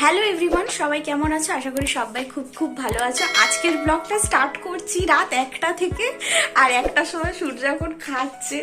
Hello everyone, সবাই কেমন আছো? আশা করি সবাই খুব খুব ভালো আছো। আজকের ব্লগটা স্টার্ট করছি রাত একটা থেকে, আর একটার সময় সূর্য এখন খাচ্ছে।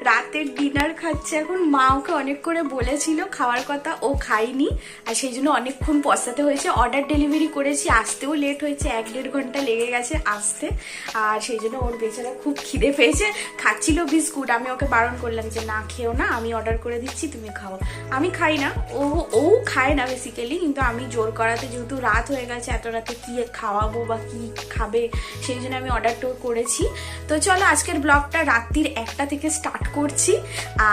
রাতের ডিনার খাচ্ছে এখন। মা ওকে অনেক করে বলেছিল, খাওয়ার কথা ও খায়নি। আর সেই জন্য অনেকক্ষণ পস্তাতে হয়েছে। অর্ডার ডেলিভারি করেছি, আসতেও লেট হয়েছে, এক দেড় ঘণ্টা লেগে গেছে আসতে। আর সেই জন্য ওর বেচারা খুব খিদে পেয়েছে। খাচ্ছিল বিস্কুট, আমি ওকে বারণ করলাম যে, না, খেও না, আমি অর্ডার করে দিচ্ছি, তুমি খাও। আমি খাই না, ও ও খায় না বেসিক্যালি কিন্তু আমি জোর করাতে যেহেতু রাত হয়ে গেছে, এত রাতে কী খাওয়াবো বা কি খাবে, সেই জন্য আমি অর্ডার টোর করেছি। তো চলো আজকের ব্লগটা রাত্রির একটা থেকে স্টার্ট করছি।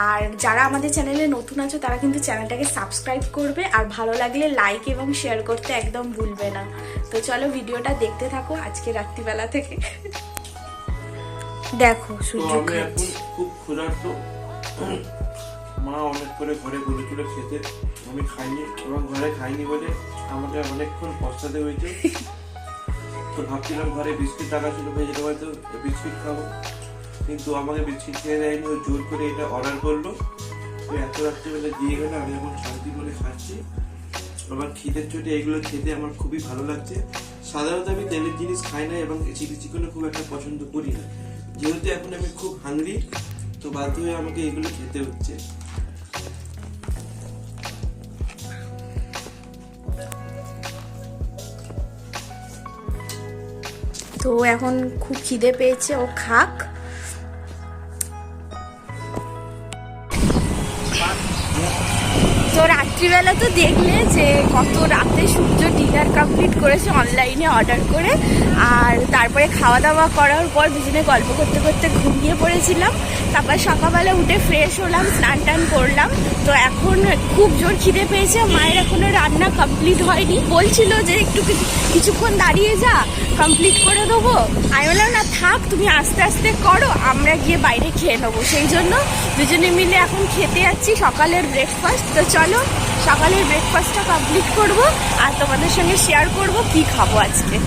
আর যারা আমাদের চ্যানেলে নতুন আছো তারা কিন্তু চ্যানেলটাকে সাবস্ক্রাইব করবে। আর ভালো লাগলে লাইক এবং শেয়ার করতে একদম ভুলবে না। তো চলো ভিডিওটা দেখতে থাকো আজকে রাত্রিবেলা থেকে। দেখো তো সূর্য আমি খুব ক্ষুধার্ত। মা অনেক করে ঘরে বলেছিল খেতে আমি খাইনি এবং ঘরে খাইনি বলে আমাকে অনেকক্ষণ পস্তাতে হয়েছে। তো ভাবছিলাম ঘরে বিস্কিট টাকা ছিল ভেজে হয়তো বিস্কিট খাব। কিন্তু আমাকে বিস্কিট খেয়ে দেয়নি, ও জোর করে এটা অর্ডার করল। এত রাত্রিবেলা দিয়ে গেলে আমি এখন শান্তি করে খাচ্ছি। আমার খিদের চোটে এগুলো খেতে আমার খুবই ভালো লাগছে। সাধারণত আমি তেলের জিনিস খাই না এবং চিলি চিকেনও খুব একটা পছন্দ করি না। যেহেতু এখন আমি খুব হাংরি তো বাধ্য হয়ে আমাকে এগুলো খেতে হচ্ছে। তো এখন খুব খিদে পেয়েছে, ও খাক। রাত্রিবেলা তো দেখলে যে কত রাতে সূর্য ডিনার কমপ্লিট করেছে অনলাইনে অর্ডার করে। আর তারপরে খাওয়া দাওয়া করার পর দুজনে গল্প করতে করতে ঘুমিয়ে পড়েছিলাম। তারপর সকালবেলা উঠে ফ্রেশ হলাম, স্নান টান করলাম। তো এখন খুব জোর খিদে পেয়েছে, মায়ের এখনও রান্না কমপ্লিট হয়নি। বলছিল যে একটু কিছুক্ষণ দাঁড়িয়ে যা কমপ্লিট করে দেবো। আমি বললাম, না থাক, তুমি আস্তে আস্তে করো, আমরা গিয়ে বাইরে খেয়ে নেব। সেই জন্য দুজনে মিলে এখন খেতে যাচ্ছি সকালের ব্রেকফাস্ট তো চলো, সকালের ব্রেকফাস্টটা কমপ্লিট করব আর তোমাদের সঙ্গে শেয়ার করব কি খাব আজকে।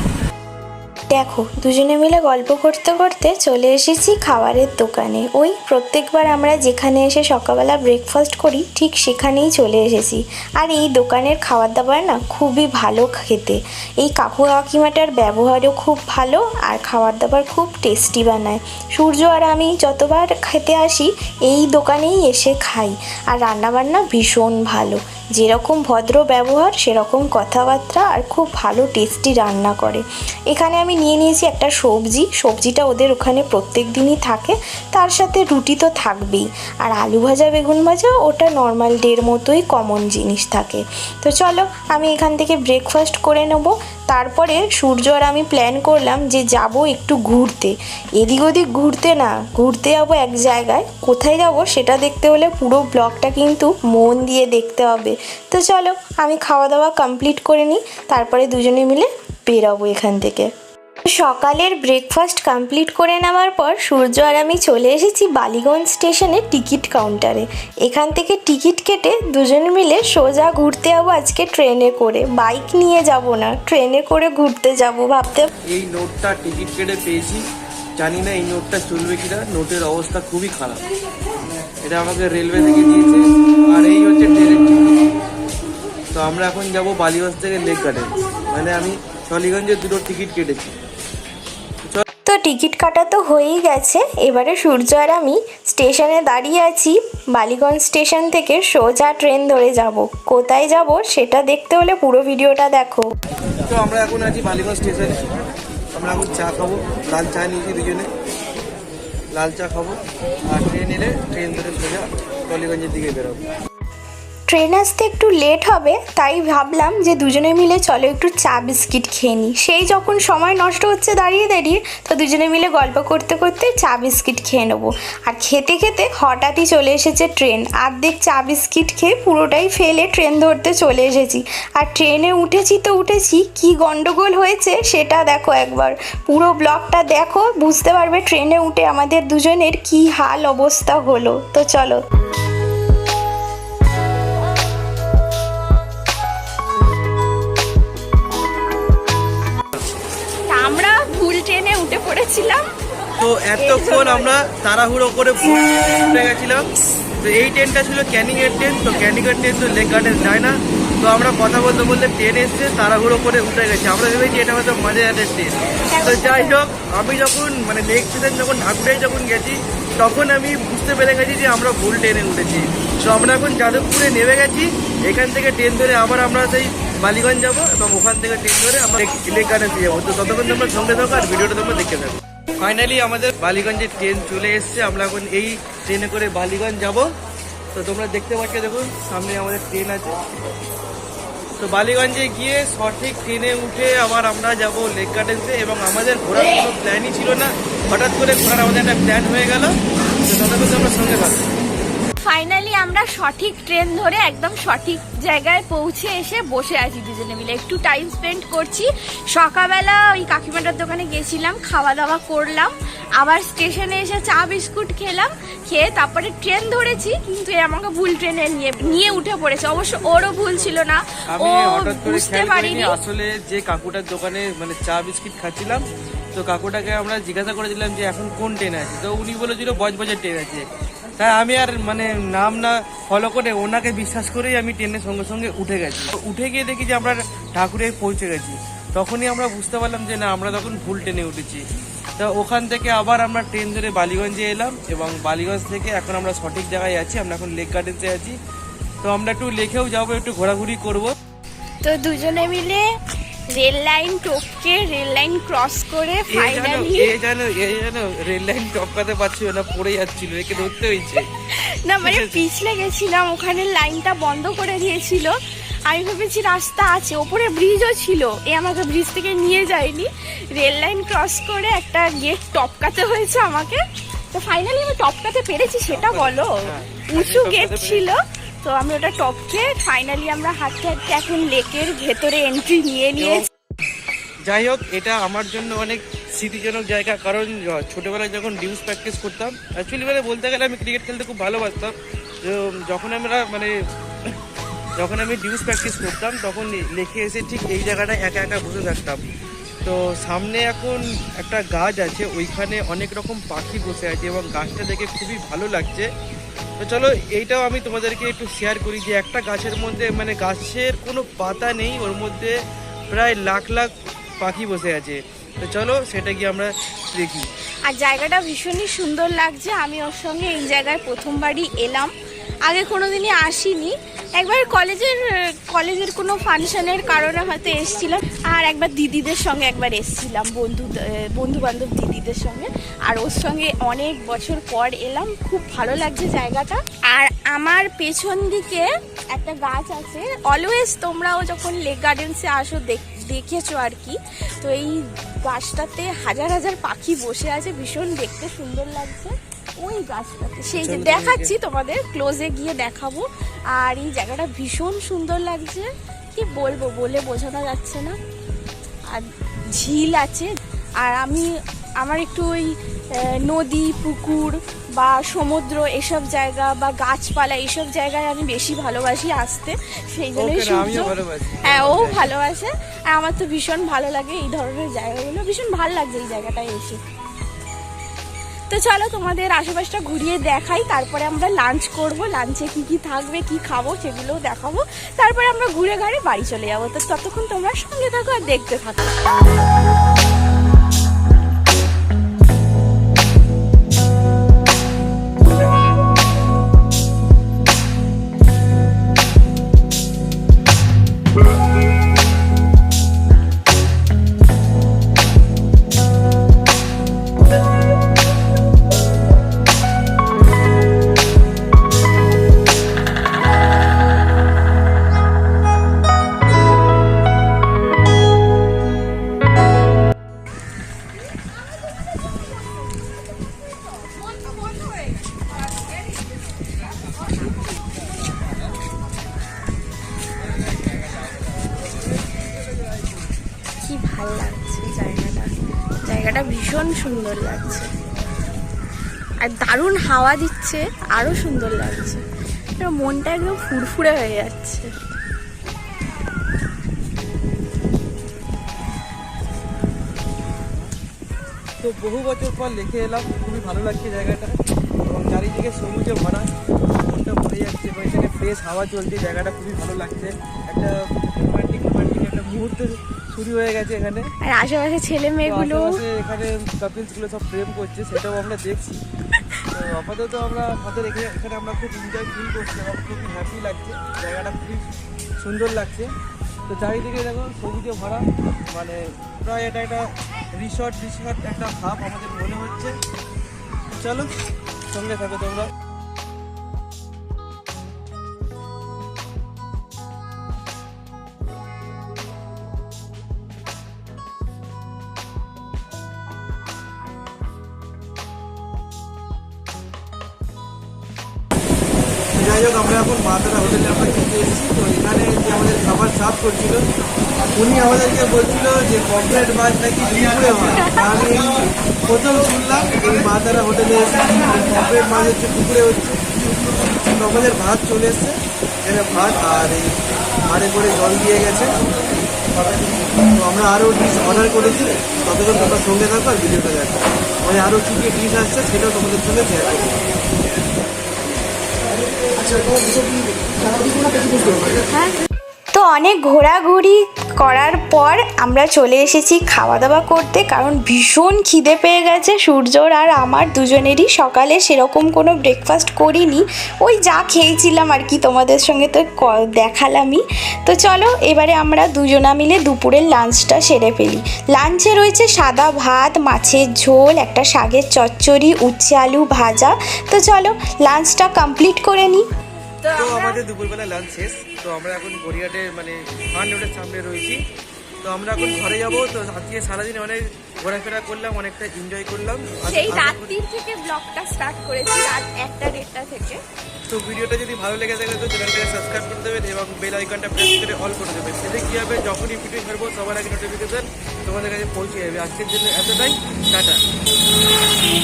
দেখো, দুজনে মিলে গল্প করতে করতে চলে এসেছি খাবারের দোকানে। ওই প্রত্যেকবার আমরা যেখানে এসে সকালবেলা ব্রেকফাস্ট করি, ঠিক সেখানেই চলে এসেছি। আর এই দোকানের খাবার দাবার না খুবই ভালো খেতে। এই কাকু কাকিমাটার ব্যবহারও খুব ভালো আর খাবার দাবার খুব টেস্টি বানায়। সূর্য আর আমি যতবার খেতে আসি, এই দোকানেই এসে খাই। আর রান্নাবান্না ভীষণ ভালো। যেরকম ভদ্র ব্যবহার, সেরকম কথাবার্তা আর খুব ভালো টেস্টি রান্না করে। এখানে আমি নিয়ে নিয়েছি একটা সবজি। সবজিটা ওদের ওখানে প্রত্যেক দিনই থাকে। তার সাথে রুটি তো থাকবেই। আর আলু ভাজা, বেগুন ভাজা, ওটা নর্মাল ডের মতোই কমন জিনিস থাকে। তো চলো, আমি এখান থেকে ব্রেকফাস্ট করে নেব। তারপরে সূর্য আর আমি প্ল্যান করলাম যে যাব একটু ঘুরতে। এদিক ওদিক ঘুরতে না, ঘুরতে যাব এক জায়গায়। কোথায় যাব সেটা দেখতে হলে পুরো ব্লগটা কিন্তু মন দিয়ে দেখতে হবে। তো চলো, আমি খাওয়া দাওয়া কমপ্লিট করে নিই, তারপরে দুজনে মিলে বেরোবো এখান থেকে। সকালের ব্রেকফাস্ট কমপ্লিট করে নেওয়ার পর সূর্য আর আমি চলে এসেছি বালিগঞ্জ স্টেশনে টিকিট কাউন্টারে এখান থেকে টিকিট কেটে দুজন মিলে সোজা ঘুরতে যাব আজকে ট্রেনে করে। বাইক নিয়ে যাব না, ট্রেনে করে ঘুরতে যাব ভাবতে। এই নোটটা টিকিট কেটে পেয়েছি। জানি না এই নোটটা চলবে কিনা নোটের অবস্থা খুবই খারাপ। এটা আমাকে রেলওয়ে থেকে দিয়েছে। আর এই হচ্ছে ট্রেনের তো আমরা এখন যাব বালিগঞ্জ থেকে লেক গার্ডেন। মানে আমি টলিগঞ্জে দুটো টিকিট কেটেছি। তো টিকিট কাটা তো হয়েই গেছে। এবারে সূর্য আর আমি স্টেশনে দাঁড়িয়ে আছি। বালিগঞ্জ স্টেশন থেকে সোজা ট্রেন ধরে যাব। কোথায় যাব সেটা দেখতে হলে পুরো ভিডিওটা দেখো। তো আমরা এখন আছি বালিগঞ্জ স্টেশনে। আমরা এখন চা খাব। লাল চা নিয়েছি দুজনে। লাল চা খাব। আর ট্রেন এলে ট্রেন ধরে সোজা টলিগঞ্জের দিকে বেরোবো। ট্রেন আসতে একটু লেট হবে, তাই ভাবলাম যে দুজনে মিলে চলো একটু চা বিস্কিট খেয়ে নিই। সেই যখন সময় নষ্ট হচ্ছে দাঁড়িয়ে দাঁড়িয়ে, তো দুজনে মিলে গল্প করতে করতে চা বিস্কিট খেয়ে নেব। আর খেতে খেতে হঠাৎই চলে এসেছে ট্রেন আর্ধেক চা বিস্কিট খেয়ে পুরোটাই ফেলে ট্রেন ধরতে চলে এসেছি। আর ট্রেনে উঠেছি তো উঠেছি, কি গন্ডগোল হয়েছে সেটা দেখো একবার। পুরো ব্লগটা দেখো, বুঝতে পারবে ট্রেনে উঠে আমাদের দুজনের কি হাল অবস্থা হলো। তো চলো। তো এতক্ষণ আমরা তাড়াহুড়ো করে উঠে গেছিলাম। তো এই ট্রেনটা ছিল ক্যানিং এর ট্রেন তো ক্যানিং এর ট্রেন তো লেক গার্ডেন যায় না। তো আমরা কথা বলতে বলতে ট্রেন এসছে, তাড়াহুড়ো করে উঠে গেছে। আমরা ভেবেছি এটা হয়তো মাঝে হাতে ট্রেন তো যাই হোক, আমি যখন মানে লেক দিন যখন ঢাকুরাই যখন গেছি, তখন আমি বুঝতে পেরে গেছি যে আমরা ভুল ট্রেনে উঠেছি। তো আমরা এখন যাদবপুরে নেমে গেছি। এখান থেকে ট্রেন ধরে আবার আমরা সেই বালিগঞ্জ যাব এবং ওখান থেকে ট্রেন ধরে আমরা লেক গার্ডেন্সে যাব। তো ততক্ষণ তোমরা সঙ্গে থাকো আর ভিডিওটা তোমরা দেখতে থাকো। ফাইনালি আমাদের বালিগঞ্জের ট্রেন চলে এসছে। আমরা এখন এই ট্রেনে করে বালিগঞ্জ যাব। তো তোমরা দেখতে পাচ্ছ, দেখুন, সামনে আমাদের ট্রেন আছে। তো বালিগঞ্জে গিয়ে সঠিক ট্রেনে উঠে আবার আমরা যাব লেক গার্ডেন্সে এবং আমাদের ঘোরার কোনো প্ল্যানই ছিল না। হঠাৎ করে ঘোরার আমাদের একটা প্ল্যান হয়ে গেল। তো ততক্ষণ আমরা সঙ্গে থাকো ফাইনালি আমরা সঠিক ট্রেন ধরে একদম সঠিক জায়গায় পৌঁছে এসে বসে আছি দুজনে মিলে। একটু টাইম স্পেন্ড করছি। সকালবেলা ওই কাকিমাটার দোকানে গেছিলাম খাওয়া দাওয়া করলাম। আবার স্টেশনে এসে চা বিস্কুট খেলাম খেয়ে তারপরে ট্রেন ধরেছি কিন্তু এ আমাকে ভুল ট্রেনে নিয়ে নিয়ে উঠে পড়েছে। অবশ্য ওরও ভুল ছিল না। ও বুঝতে পারিনি। আসলে যে কাকুটার দোকানে মানে চা বিস্কিট খাচ্ছিলাম তো কাকুটাকে আমরা জিজ্ঞাসা করেছিলাম যে এখন কোন ট্রেন আছে তো উনি বলেছিল বজবজের ট্রেন আছে। তাই আমি আর মানে নাম না ফলো করে ওনাকে বিশ্বাস করেই আমি ট্রেনের সঙ্গে সঙ্গে উঠে গেছি। উঠে গিয়ে দেখি যে আমরা ঠাকুরে পৌঁছে গেছি। তখনই আমরা বুঝতে পারলাম যে না, আমরা তখন ভুল ট্রেনে উঠেছি। তো ওখান থেকে আবার আমরা ট্রেন ধরে বালিগঞ্জে এলাম এবং বালিগঞ্জ থেকে এখন আমরা সঠিক জায়গায় আছি, আমরা এখন লেক গার্ডেন্সে আছি। তো আমরা একটু লেখেও যাব, একটু ঘোরাঘুরি করব। তো দুজনে মিলে রেল লাইন টপকে রেল লাইন ক্রস করে ফাইনালি এ জানো এ জানো রেল লাইন টপকাতে পারছিল না পড়ে যাচ্ছিল একে ধরতে হয়েছে। না মানে পিছলে গেছিলাম ওখানে লাইনটা বন্ধ করে দিয়েছিল। আমি ভেবেছি রাস্তা আছে ওপরে ব্রিজও ছিল। এ আমাকে ব্রিজ থেকে নিয়ে যায়নি। রেল লাইন ক্রস করে একটা গেট টপকাতে হয়েছে আমাকে। তো ফাইনালি আমি টপকাতে পেরেছি সেটা বলো। হ্যাঁ, উঁচু গেট ছিল। তো আমি ওটা টপকে ফাইনালি আমরা হাঁটতে হাঁটতে এখন লেকের ভেতরে এন্ট্রি নিয়ে নিয়েছি। যাই হোক এটা আমার জন্য অনেক স্মৃতিজনক জায়গা কারণ ছোটবেলায় যখন ডিউস প্র্যাকটিস করতাম অ্যাকচুয়ালি মানে বলতে গেলে আমি ক্রিকেট খেলতে খুব ভালোবাসতাম। তো যখন আমরা মানে যখন আমি ডিউস প্র্যাকটিস করতাম তখন লেখে এসে ঠিক এই জায়গাটায় একা একা বসে থাকতাম। তো সামনে এখন একটা গাছ আছে ওইখানে অনেক রকম পাখি বসে আছে এবং গাছটা দেখে খুবই ভালো লাগছে। তো চলো, এইটাও আমি তোমাদেরকে একটু শেয়ার করি যে একটা গাছের মধ্যে মানে গাছের কোনো পাতা নেই, ওর মধ্যে প্রায় লাখ লাখ পাখি বসে আছে। তো চলো, সেটা গিয়ে আমরা দেখি। আর জায়গাটা ভীষণই সুন্দর লাগছে। আমি ওর সঙ্গে এই জায়গায় প্রথমবারই এলাম। আগে কোনোদিনই আসিনি। একবার কলেজের কলেজের কোনো ফাংশনের কারণে হয়তো এসেছিলাম, আর একবার দিদিদের সঙ্গে একবার এসেছিলাম, বন্ধু বন্ধু বান্ধব দিদিদের সঙ্গে। আর ওর সঙ্গে অনেক বছর পর এলাম, খুব ভালো লাগছে জায়গাটা। আর আমার পেছন দিকে একটা গাছ আছে অলওয়েজ তোমরাও যখন লেক গার্ডেন্সে আসো দেখ, দেখেছ আর কি, তো এই গাছটাতে হাজার হাজার পাখি বসে আছে, ভীষণ দেখতে সুন্দর লাগছে। ওই গাছটাতে। সেই যে দেখাচ্ছি তোমাদের ক্লোজে গিয়ে দেখাবো। আর এই জায়গাটা ভীষণ সুন্দর লাগছে। কি বলব বলে বোঝানো যাচ্ছে না। আর ঝিল আছে। আর আমি আমার একটু ওই নদী পুকুর বা সমুদ্র এসব জায়গা বা গাছপালা এইসব জায়গায় আমি বেশি ভালোবাসি আসতে। সেই জন্যই সূর্য হ্যাঁ ও ভালোবাসে। আর আমার তো ভীষণ ভালো লাগে এই ধরনের জায়গাগুলো। ভীষণ ভালো লাগছে এই জায়গাটায় এসে। তো চলো তোমাদের আশেপাশটা ঘুরিয়ে দেখাই। তারপরে আমরা লাঞ্চ করব। লাঞ্চে কি কি থাকবে, কি খাব সেগুলো দেখাবো। তারপরে আমরা ঘুরে ঘাড়ে বাড়ি চলে যাব। তো ততক্ষণ তোমরা সঙ্গে থাকো আর দেখতে থাকো। ভালো লাগছে, জায়গাটা। জায়গাটা ভীষণ সুন্দর লাগছে। আর দারুণ হাওয়া দিচ্ছে, আরও সুন্দর লাগছে। মনটা একদম ফুরফুরে হয়ে যাচ্ছে। তো বহু বছর পর লিখে এলাম, খুবই ভালো লাগছে জায়গাটা। এবং চারিদিকে সবুজে ভরা, মনটা ভরে যাচ্ছে, এবং এখানে ফ্রেশ হাওয়া চলছে, জায়গাটা খুবই ভালো লাগছে। একটা মুহূর্ত শুরু হয়ে গেছে এখানে। আর আশেপাশে ছেলে মেয়েগুলো? এখানে কাপিলসগুলো সব প্রেম করছে সেটাও আমরা দেখছি। তো আপাতত আমরা আমাদের এখানে এখানে আমরা খুব এনজয় ফিল করছি এবং খুবই হ্যাপি লাগছে। জায়গাটা খুবই সুন্দর লাগছে। তো চারিদিকে দেখো সবুজে ভরা মানে প্রায় এটা একটা রিসর্ট রিসর্ট একটা ভাব আমাদের মনে হচ্ছে। চলো সঙ্গে থাকো তোমরা। যাই হোক, আমরা এখন মাতারা হোটেলে আমরা খেতে এসেছি। তো এখানে যে আমাদের খাবার সার্ভ করছিল, উনি আমাদেরকে বলছিল যে পমফ্রেট মাছ নাকি পুকুরে হয়। আমি প্রথম শুনলাম, এই মাতারা হোটেলে এসেছি। পমফ্রেট মাছ হচ্ছে পুকুরে হচ্ছে। আমাদের ভাত চলে এসছে। এখানে ভাত আর এই ভাড়ে করে জল দিয়ে গেছে। তো আমরা আরও ডিশ অর্ডার করেছি। ততক্ষণ তোমরা সঙ্গে থাকো আর ভিডিওটা দেখো। মানে আরও কী কী ডিশ আসছে, সেটাও তোমাদের সঙ্গে শেয়ার করব। তো অনেক ঘোরাঘুরি করার পর আমরা চলে এসেছি খাওয়া দাওয়া করতে, কারণ ভীষণ খিদে পেয়ে গেছে। সূর্যর আর আমার দুজনেরই সকালে সেরকম কোনো ব্রেকফাস্ট করিনি। ওই যা খেয়েছিলাম আর কি তোমাদের সঙ্গে তো দেখালামই। তো চলো, এবারে আমরা দুজনা মিলে দুপুরের লাঞ্চটা সেরে ফেলি। লাঞ্চে রয়েছে সাদা ভাত, মাছের ঝোল, একটা শাকের চচ্চড়ি, উচ্ছে আলু ভাজা। তো চলো লাঞ্চটা কমপ্লিট করে নিই তো আমাদের দুপুরবেলা লাঞ্চ শেষ। তো আমরা এখন গড়িয়াটে মানে ফান রোডের সামনে রয়েছি। তো আমরা এখন ঘরে যাব। তো আজকে সারাদিন অনেক ঘোরাফেরা করলাম অনেকটা এনজয় করলাম। সেই রাত্রির থেকে ব্লগটা স্টার্ট করেছি রাত একটা দেড়টা থেকে। তো ভিডিওটা যদি ভালো লেগে থাকে তো চ্যানেলটাকে সাবস্ক্রাইব করে দেবেন এবং বেল আইকনটা প্রেস করে অল করে দেবেন সেটা কী হবে? যখনই ভিডিও ছাড়বো সবার আগে নোটিফিকেশন তোমাদের কাছে পৌঁছে যাবে। আজকের জন্য এতটাই। টাটা।